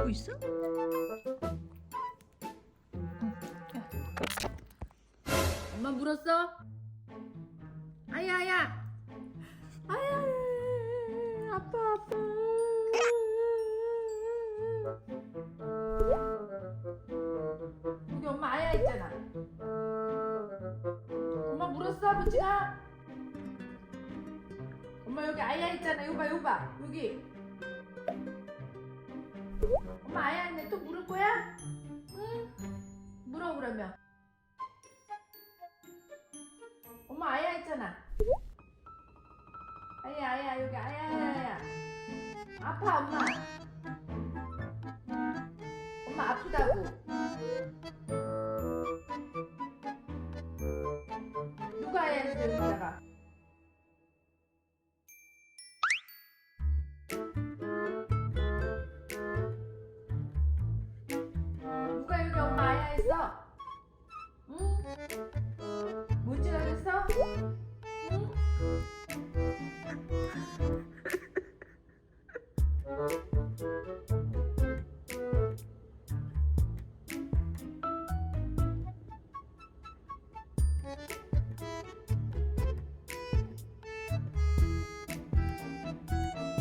물고 있어? 엄마 물었어? 아야 아야. 아야. 아빠 아빠 여기 엄마 아야 있잖아. 엄마 물었어? 부치가 엄마 여기 아야 있잖아. 이거 봐 이거 봐. 여기 엄마 아야 있네 또 물을 거야? 응 물어 그러면 엄마 아야 있잖아. 아야 아야 여기 아야 아야. 아파 엄마. 엄마 아프다고. 누가 아야 했어 여기다가. 엄마 아야 했어? 응? 뭔지 알겠어? 응?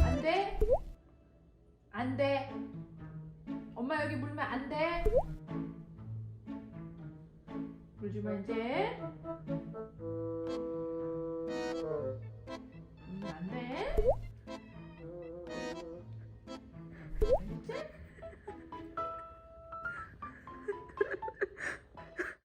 안 돼? 안 돼. 엄마 여기 물면 안 돼. 물주면 이제 네.